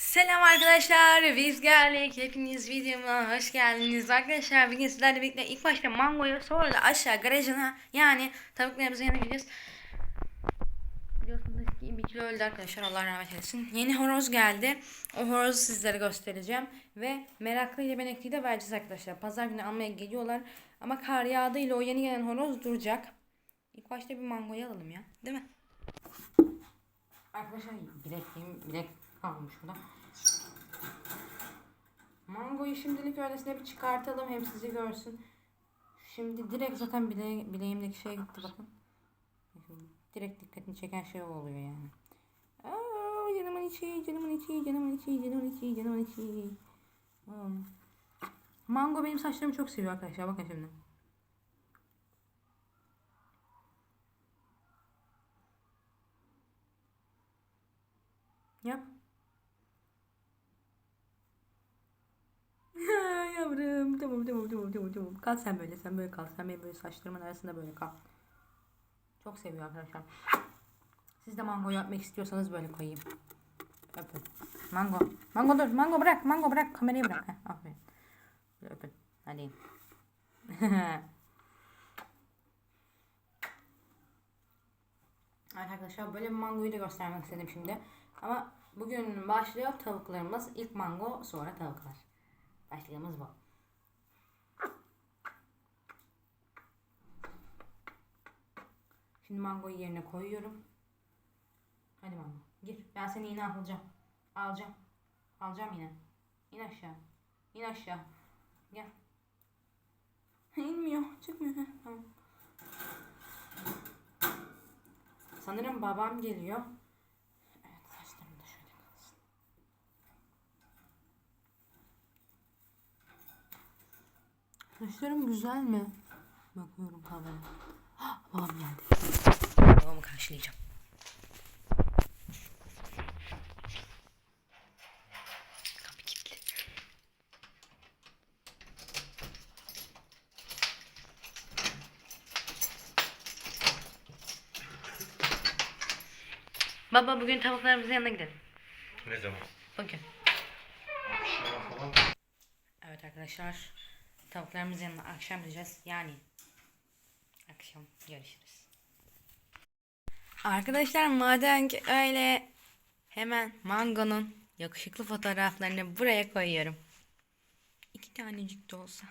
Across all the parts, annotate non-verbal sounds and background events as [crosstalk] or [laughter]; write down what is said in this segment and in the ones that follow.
Selam arkadaşlar, biz geldik. Hepiniz videoma hoş geldiniz. Arkadaşlar bugün sizlerle birlikte ilk başta mangoyu sonra da aşağı garajına yani tavuklarımızın yanına gidiyoruz. Biliyorsunuz ki bir kilo öldü arkadaşlar Allah rahmet eylesin. Yeni horoz geldi. O horozu sizlere göstereceğim. Ve meraklı ile benekliyi de vereceğiz arkadaşlar. Pazar günü almaya geliyorlar. Ama kar yağdığıyla o yeni gelen horoz duracak. İlk başta bir mangoyu alalım ya. Değil mi? Arkadaşlar bilekliğim bilek kalmış burada. Mangoyu şimdilik öylesine bir çıkartalım hem sizi görsün. Şimdi direkt zaten bile, bileğimdeki şey gitti bakın. Direkt dikkatini çeken şey oluyor yani. Aa, canımın içi, canımın içi, canımın içi, canımın içi, canımın içi. Hmm. Mango benim saçlarımı çok seviyor arkadaşlar bakın şimdi. Yap. Yavrum tamam tamam tamam tamam tamam. Kal sen böyle sen böyle kal. Sen benim böyle saçlarımın arasında böyle kal. Çok seviyor arkadaşlar. Siz de mango yapmak istiyorsanız böyle koyayım. Öpün. Mango. Mango dur. Mango bırak. Mango bırak. Kamerayı bırak. Heh, aferin. Böyle öpün. Hadi. [laughs] Arkadaşlar böyle bir mangoyu da göstermek istedim şimdi. Ama bugün başlıyor tavuklarımız. İlk mango sonra tavuklar. Başlığımız bu. Şimdi mangoyu yerine koyuyorum. Hadi mango gir. Ben seni yine alacağım. Alacağım. Alacağım yine. İn aşağı. İn aşağı. Gel. İnmiyor. Çıkmıyor. Tamam. Sanırım babam geliyor. Evet saçlarım da şöyle kalsın. Saçlarım güzel mi? Bakıyorum kameraya. Ah, babam geldi. Babamı karşılayacağım. Kapı kilitli. Baba bugün tavuklarımızın yanına gidelim. Ne zaman? Bugün. Evet arkadaşlar. Tavuklarımızın yanına akşam gideceğiz. Yani akşam görüşürüz. Arkadaşlar madem ki öyle hemen Mango'nun yakışıklı fotoğraflarını buraya koyuyorum. İki tanecik de olsa.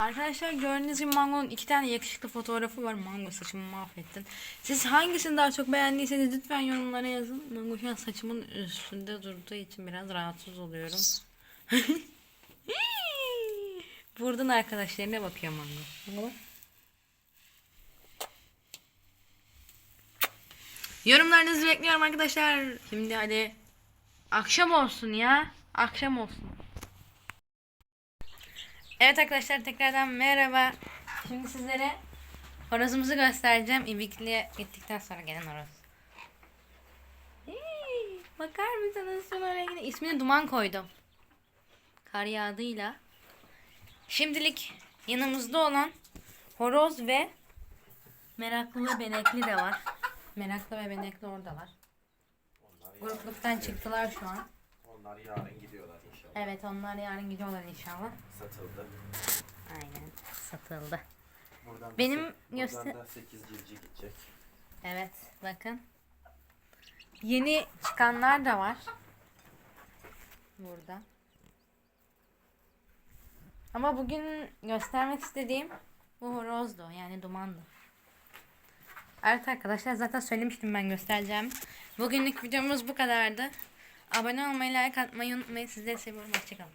Arkadaşlar gördüğünüz gibi Mango'nun iki tane yakışıklı fotoğrafı var. Mango saçımı mahvettin. Siz hangisini daha çok beğendiyseniz lütfen yorumlara yazın. Mango şu an saçımın üstünde durduğu için biraz rahatsız oluyorum. [laughs] Buradan arkadaşlarına bakıyor Mango. Yorumlarınızı bekliyorum arkadaşlar. Şimdi hadi akşam olsun ya. Akşam olsun. Evet arkadaşlar tekrardan merhaba. Şimdi sizlere horozumuzu göstereceğim. İbikli'ye gittikten sonra gelen horoz. Hey, bakar mısınız şuna rengine? İsmini Duman koydum. Kar yağdığıyla. Şimdilik yanımızda olan horoz ve meraklı ve benekli de var. Meraklı ve benekli oradalar. Grupluktan çıktılar şu an. Onlar yarın gidiyorlar. Evet onlar yarın gidiyorlar inşallah. Satıldı. Aynen satıldı. Buradan da Benim sek- göster- Buradan da 8 civciv gidecek. Evet bakın. Yeni çıkanlar da var. Burada. Ama bugün göstermek istediğim bu horozdu. Yani dumandı. Evet arkadaşlar zaten söylemiştim ben göstereceğim. Bugünlük videomuz bu kadardı. Abone olmayı, like atmayı unutmayın. Sizleri seviyorum. Hoşçakalın.